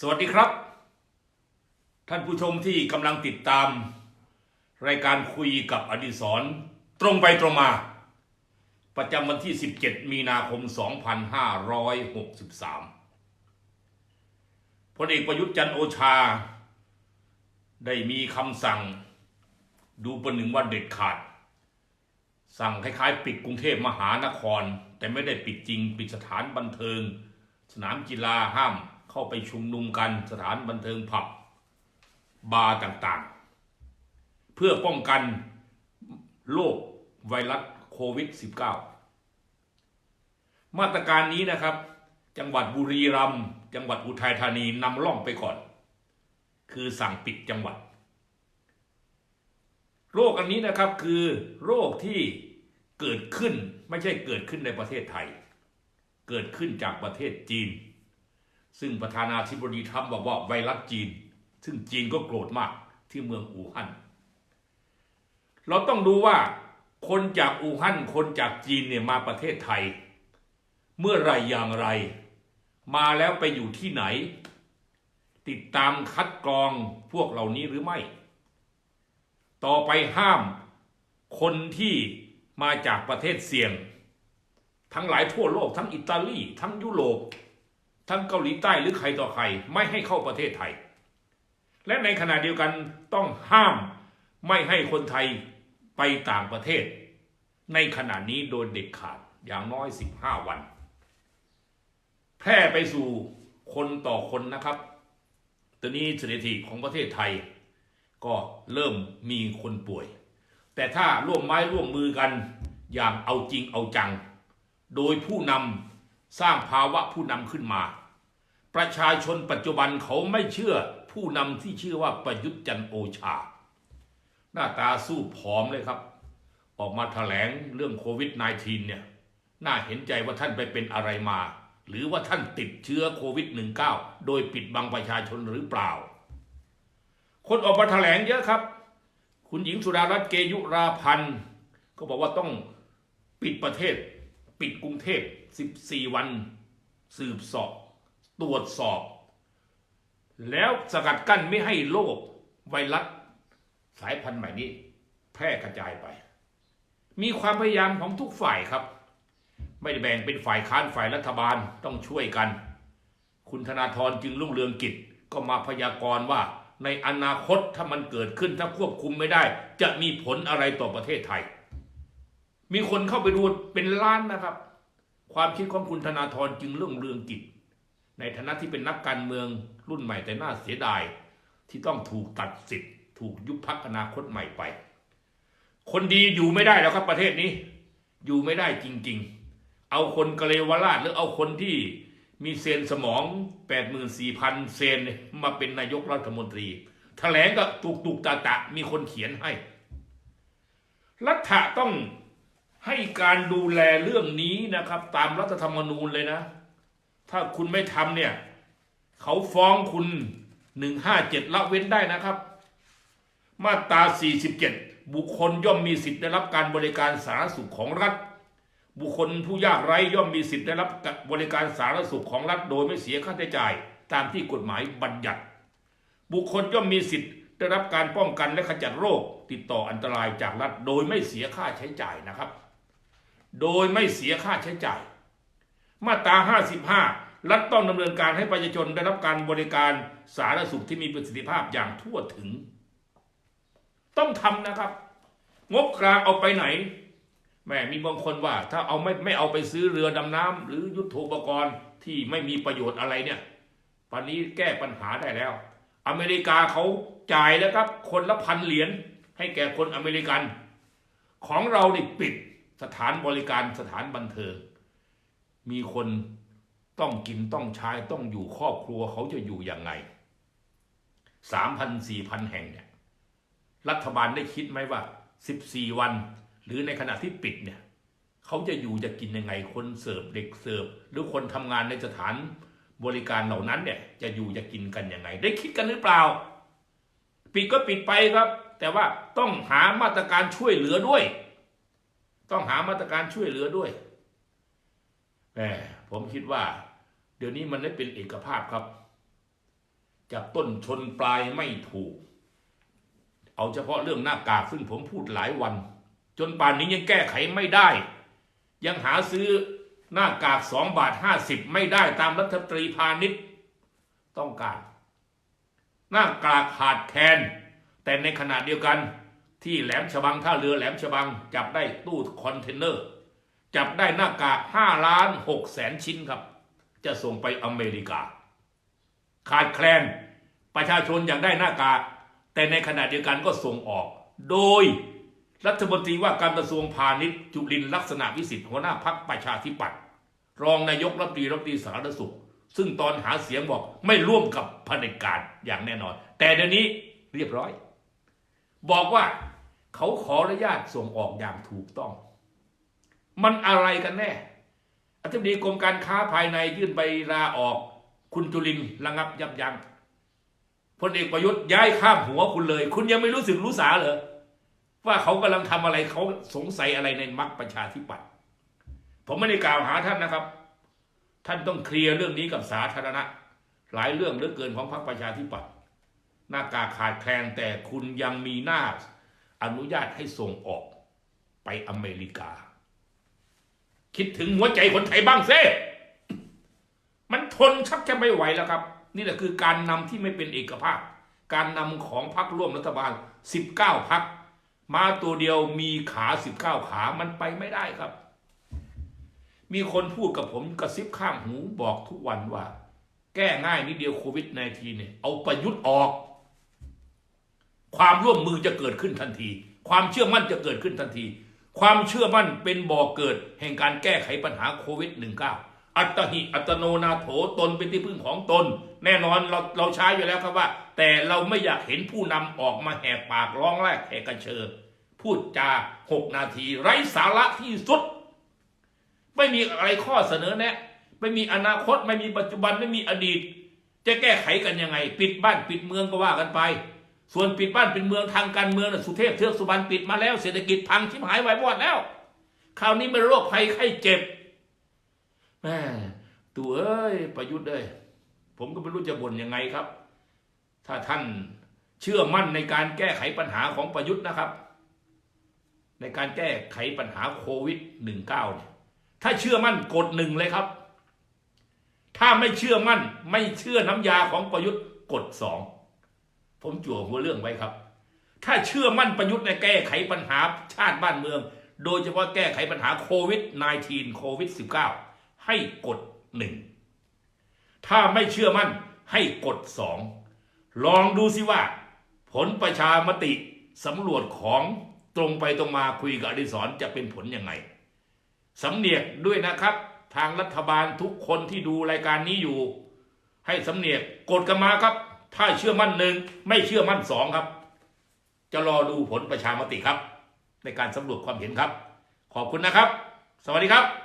สวัสดีครับ ท่านผู้ชมที่กำลังติดตาม รายการคุยกับอดิศรตรงไปตรงมา ประจำวันที่ 17 มีนาคม 2563พลเอกประยุทธ์จันโอชา ได้มีคำสั่ง ดูประหนึ่งว่าเด็ดขาด สั่งคล้ายๆ ปิดกรุงเทพมหานคร แต่ไม่ได้ปิดจริง ปิดสถานบันเทิง สนามกีฬาห้าม เข้าไปชุมนุมกันสถานบันเทิงผับบาร์ต่างๆ เพื่อป้องกันโรคไวรัสโควิด -19 มาตรการนี้นะครับ จังหวัดบุรีรัมย์จังหวัดอุทัยธานีนำร่องไปก่อน คือสั่งปิดจังหวัด โรคอันนี้นะครับคือโรคที่เกิดขึ้นไม่ใช่เกิดขึ้นในประเทศไทย เกิดขึ้นจากประเทศจีน ซึ่งประธานาธิบดีทรัมป์บอกว่าไวรัสจีน ซึ่งจีนก็โกรธมากที่เมืองอู่ฮั่น เราต้องดูว่าคนจากอู่ฮั่นคนจากจีนเนี่ยมาประเทศไทย เมื่อไรอย่างไร มาแล้วไปอยู่ที่ไหน ติดตามคัดกรองพวกเหล่านี้หรือไม่ ต่อไปห้ามคนที่มาจากประเทศเสี่ยง ทั้งหลายทั่วโลกทั้งอิตาลีทั้งยุโรป ทั้งเกาหลีใต้หรือใครต่อใครไม่ให้เข้าประเทศไทย และในขณะเดียวกันต้องห้ามไม่ให้คนไทยไปต่างประเทศ ในขณะนี้โดยเด็ดขาดอย่างน้อย 15 วัน แพร่ไปสู่คนต่อคนนะครับตอนนี้สถิติของประเทศไทย ก็เริ่มมีคนป่วย แต่ถ้าร่วมไม้ร่วมมือกันอย่างเอาจริงเอาจัง โดยผู้นำ สร้างภาวะผู้นำขึ้นมา ประชาชนปัจจุบันเขาไม่เชื่อผู้นำที่ชื่อว่าประยุทธ์จันโอชา หน้าตาสู้ผอมเลยครับ ออกมาถแถลงเรื่องโควิด -19 เนี่ย น่าเห็นใจว่าท่านไปเป็นอะไรมา หรือว่าท่านติดเชื้อโควิด -19 โดยปิดบังประชาชนหรือเปล่า คนออกมาแถลงเยอะครับ คุณหญิงสุดารัตน์เกยุราพันธ์ก็บอกว่าต้องปิดประเทศ ปิดกรุงเทพ 14 วัน สืบสอบ ตรวจสอบ แล้วสกัดกั้นไม่ให้โรคไวรัสสายพันธุ์ใหม่นี้ แพร่กระจายไป มีความพยายามของทุกฝ่ายครับ ไม่ได้แบ่งเป็นฝ่ายค้านฝ่ายรัฐบาลต้องช่วยกัน คุณธนาธรจึงรุ่งเรืองกิจก็มาพยากรณ์ว่าในอนาคตถ้ามันเกิดขึ้นถ้าควบคุมไม่ได้ จะมีผลอะไรต่อประเทศไทย มีคนเข้าไปดูเป็นล้านนะครับ ความคิดของคุณธนาธรจึงเรุ่องเรืองกิจ ในฐานะที่เป็นนักการเมืองรุ่นใหม่แต่น่าเสียดาย ที่ต้องถูกตัดสิทธิ์ ถูกยุบพักอนาคตใหม่ไป คนดีอยู่ไม่ได้แล้วครับประเทศนี้ อยู่ไม่ได้จริง ๆ เอาคนกะเลวราชหรือเอาคนที่มีเซนสมอง 84,000 เซนเนี่ยมาเป็นนายกรัฐมนตรีแถลงก็ตุกตุกตาตะมีคนเขียนให้ รัฐะต้อง ให้การดูแลเรื่องนี้นะครับ ตามรัฐธรรมนูญเลยนะ ถ้าคุณไม่ทำเนี่ย เขาฟ้องคุณ157ละเว้นได้นะครับ มาตรา47บุคคลย่อมมีสิทธิ์ได้รับการบริการสาธารณสุขของรัฐ บุคคลผู้ยากไร้ย่อมมีสิทธิ์ได้รับบริการสาธารณสุขของรัฐ โดยไม่เสียค่าใช้จ่าย ตามที่กฎหมายบัญญัติ บุคคลย่อมมีสิทธิ์ได้รับการป้องกันและขจัดโรค ติดต่ออันตรายจากรัฐ โดยไม่เสียค่าใช้จ่ายนะครับ โดยไม่เสียค่าใช้จ่าย มาตรา 55 รัฐต้องดำเนินการให้ประชาชนได้รับการบริการสาธารณสุขที่มีประสิทธิภาพอย่างทั่วถึง ต้องทำนะครับ งบกลางเอาไปไหน แม่มีบางคนว่า ถ้าเอาไม่ไม่เอาไปซื้อเรือดำน้ำหรือยุทโธปกรณ์ที่ไม่มีประโยชน์อะไรเนี่ยปันนี้แก้ปัญหาได้แล้ว อเมริกาเขาจ่ายแล้วครับ คนละพันเหรียญให้แก่คนอเมริกัน ของเราเนี่ปิด สถานบริการสถานบันเทิง มีคนต้องกินต้องใช้ต้องอยู่ครอบครัวเขาจะอยู่ยังไงสามพันสี่พันแห่งเนี่ยรัฐบาลได้คิดไหมว่าสิบสี่วัน หรือในขณะที่ปิดเนี่ยเขาจะอยู่จะกินยังไงคนเสิร์ฟเด็กเสิร์ฟหรือคนทำงานในสถานบริการเหล่านั้นเนี่ยจะอยู่จะกินกันยังไง ได้คิดกันหรือเปล่า ปิดก็ปิดไปครับ แต่ว่าต้องหามาตรการช่วยเหลือด้วย ต้องหามาตรการช่วยเหลือด้วยแหมผมคิดว่า เดี๋ยวนี้มันได้เป็นเอกภาพครับจับต้นชนปลายไม่ถูก เอาเฉพาะเรื่องหน้ากากซึ่งผมพูดหลายวัน จนป่านนี้ยังแก้ไขไม่ได้ ยังหาซื้อหน้ากากสองบาทห้าสิบไม่ได้ตามรัฐมนตรีพาณิชย์ต้องการ หน้ากากขาดแคลนแต่ในขณะเดียวกัน ที่แหลมฉบังท่าเรือแหลมฉบัง จับได้ตู้คอนเทนเนอร์ จับได้หน้ากากห้าล้านหกแสนชิ้นครับ จะส่งไปอเมริกา ขาดแคลนประชาชนอยากได้หน้ากากแต่ในขณะเดียวกันก็ส่งออก โดยรัฐมนตรีว่าการกระทรวงพาณิชย์จุลินลักษณะวิสิทธิ์หัวหน้าพักประชาธิปัตย์รองนายกรัฐมนตรีรัฐมนตรีสาธารณสุข ซึ่งตอนหาเสียงบอกไม่ร่วมกับเผด็จการอย่างแน่นอน แต่เดี๋ยวนี้เรียบร้อย บอกว่า เขาขออนุญาตส่งออกอย่างถูกต้อง มันอะไรกันแน่อธิบดีกรมการค้าภายในยื่นใบลาออก คุณจุลินระงับยับยั้งพลเอกประยุทธ์ย้ายข้ามหัวคุณเลย คุณยังไม่รู้สึกรู้สาเหรอว่าเขากำลังทำอะไรเขาสงสัยอะไรในมรรคประชาธิปัตย์ผมไม่ได้กล่าวหาท่านนะครับ ท่านต้องเคลียร์เรื่องนี้กับสาธารณะ หลายเรื่องเหลือเกินของพรรคประชาธิปัตย์หน้ากากขาดแคลนแต่คุณยังมีหน้า อนุญาตให้ส่งออกไปอเมริกา คิดถึงหัวใจคนไทยบ้างเซ่มันทนชักจะไม่ไหวแล้วครับ นี่แหละคือการนำที่ไม่เป็นเอกภาพ การนำของพรรคร่วมรัฐบาล 19พรรคมาตัวเดียวมีขา 19 ขามันไปไม่ได้ครับ มีคนพูดกับผมกระซิบข้างหูบอกทุกวันว่า แก้ง่ายนิดเดียวโควิด -19 เนี่ยเอาประยุทธ์ออก ความร่วมมือจะเกิดขึ้นทันที ความเชื่อมั่นจะเกิดขึ้นทันที ความเชื่อมั่นเป็นบ่อกเกิด แห่งการแก้ไขปัญหาโควิด -19 อัตหิอัตโนนาโถตนเป็นที่พึ่งของตน แน่นอนเราเราใช้อยู่แล้วครับว่า แต่เราไม่อยากเห็นผู้นำออกมาแหกปากร้องแรกแหกกระเชอพูดจาหกนาที ไร้สาระที่สุด ไม่มีอะไรข้อเสนอแนะ ไม่มีอนาคตไม่มีปัจจุบันไม่มีอดีต จะแก้ไขกันยังไง ปิดบ้านปิดเมืองก็ว่ากันไป ส่วนปิดบ้านเปิดเมืองทางการเมืองน่ะสุเทพเทือกสุบรรณปิดมาแล้วเศรษฐกิจพังชิบหายวายวอดแล้ว คราวนี้เป็นโรคภัยไข้เจ็บแม่ตัวเอ้ยประยุทธ์เอ้ยผมก็ไม่รู้จะบ่นยังไงครับ ถ้าท่านเชื่อมั่นในการแก้ไขปัญหาของประยุทธ์นะครับ ในการแก้ไขปัญหาโควิด -19 เนี่ยถ้าเชื่อมั่นกดหนึ่งเลยครับ ถ้าไม่เชื่อมั่นไม่เชื่อน้ำยาของประยุทธ์กดสอง ผมจั่วหัวเรื่องไว้ครับ ถ้าเชื่อมั่นประยุทธ์ในแก้ไขปัญหาชาติบ้านเมือง โดยเฉพาะแก้ไขปัญหาโควิด -19 โควิด -19 ให้กดหนึ่งถ้าไม่เชื่อมั่นให้กดสองลองดูสิว่า ผลประชามติสำรวจของตรงไปตรงมาคุยกับอดิศรจะเป็นผลยังไงสำเนียกด้วยนะครับ ทางรัฐบาลทุกคนที่ดูรายการนี้อยู่ ให้สำเนียกกดกันมาครับ ถ้าเชื่อมั่นหนึ่งไม่เชื่อมั่นสองครับ จะรอดูผลประชามติครับ ในการสำรวจความเห็นครับ ขอบคุณนะครับ สวัสดีครับ